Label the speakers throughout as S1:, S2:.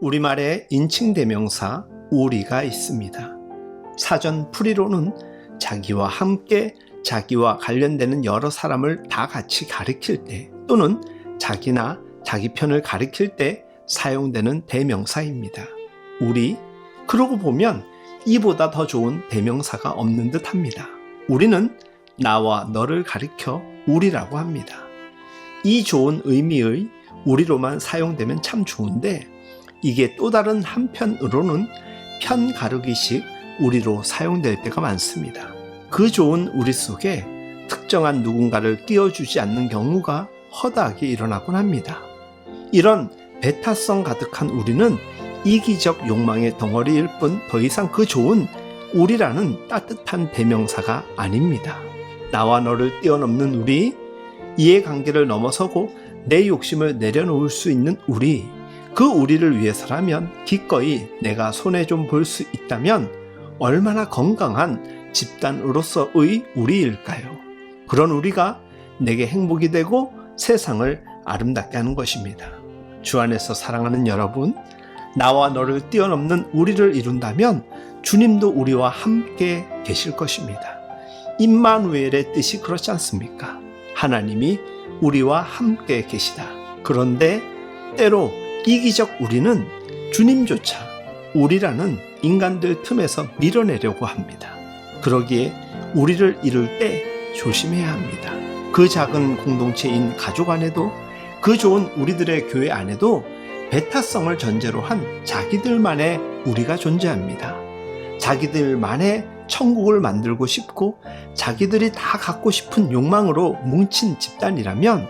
S1: 우리말에 인칭 대명사 우리가 있습니다. 사전 풀이로는 자기와 함께 자기와 관련되는 여러 사람을 다 같이 가리킬 때 또는 자기나 자기 편을 가리킬 때 사용되는 대명사입니다. 우리 그러고 보면 이보다 더 좋은 대명사가 없는 듯 합니다. 우리는 나와 너를 가리켜 우리라고 합니다. 이 좋은 의미의 우리로만 사용되면 참 좋은데 이게 또 다른 한편으로는 편 가르기식 우리로 사용될 때가 많습니다. 그 좋은 우리 속에 특정한 누군가를 끼워주지 않는 경우가 허다하게 일어나곤 합니다. 이런 배타성 가득한 우리는 이기적 욕망의 덩어리일 뿐 더 이상 그 좋은 우리라는 따뜻한 대명사가 아닙니다. 나와 너를 뛰어넘는 우리, 이해관계를 넘어서고 내 욕심을 내려놓을 수 있는 우리, 그 우리를 위해서라면 기꺼이 내가 손에 좀볼 수 있다면 얼마나 건강한 집단으로서의 우리일까요? 그런 우리가 내게 행복이 되고 세상을 아름답게 하는 것입니다. 주 안에서 사랑하는 여러분, 나와 너를 뛰어넘는 우리를 이룬다면 주님도 우리와 함께 계실 것입니다. 임마누엘의 뜻이 그렇지 않습니까? 하나님이 우리와 함께 계시다. 그런데 때로 이기적 우리는 주님조차 우리라는 인간들 틈에서 밀어내려고 합니다. 그러기에 우리를 이룰 때 조심해야 합니다. 그 작은 공동체인 가족 안에도 그 좋은 우리들의 교회 안에도 배타성을 전제로 한 자기들만의 우리가 존재합니다. 자기들만의 천국을 만들고 싶고 자기들이 다 갖고 싶은 욕망으로 뭉친 집단이라면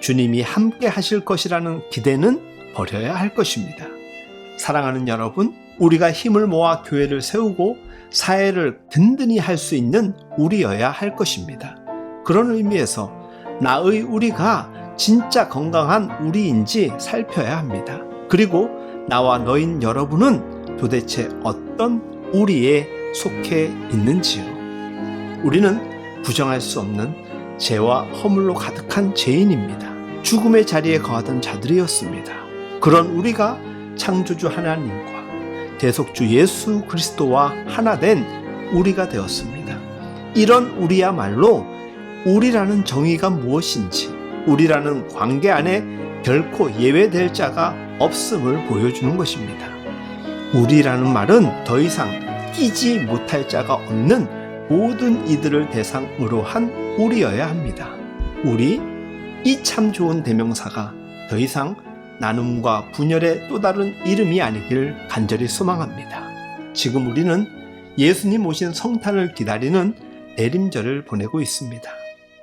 S1: 주님이 함께 하실 것이라는 기대는 버려야 할 것입니다. 사랑하는 여러분, 우리가 힘을 모아 교회를 세우고 사회를 든든히 할 수 있는 우리여야 할 것입니다. 그런 의미에서 나의 우리가 진짜 건강한 우리인지 살펴야 합니다. 그리고 나와 너인 여러분은 도대체 어떤 우리에 속해 있는지요. 우리는 부정할 수 없는 죄와 허물로 가득한 죄인입니다. 죽음의 자리에 거하던 자들이었습니다. 그런 우리가 창조주 하나님과 대속주 예수 그리스도와 하나 된 우리가 되었습니다. 이런 우리야말로 우리라는 정의가 무엇인지, 우리라는 관계 안에 결코 예외될 자가 없음을 보여주는 것입니다. 우리라는 말은 더 이상 끼지 못할 자가 없는 모든 이들을 대상으로 한 우리여야 합니다. 우리, 이 참 좋은 대명사가 더 이상 나눔과 분열의 또 다른 이름이 아니길 간절히 소망합니다. 지금 우리는 예수님 오신 성탄을 기다리는 대림절을 보내고 있습니다.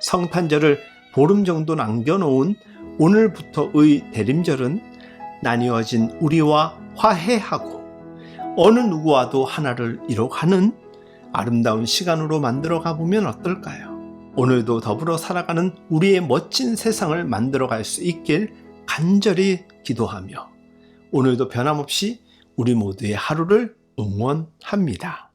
S1: 성탄절을 보름 정도 남겨놓은 오늘부터의 대림절은 나뉘어진 우리와 화해하고 어느 누구와도 하나를 이룩하는 아름다운 시간으로 만들어 가보면 어떨까요? 오늘도 더불어 살아가는 우리의 멋진 세상을 만들어 갈 수 있길 간절히 기도하며 오늘도 변함없이 우리 모두의 하루를 응원합니다.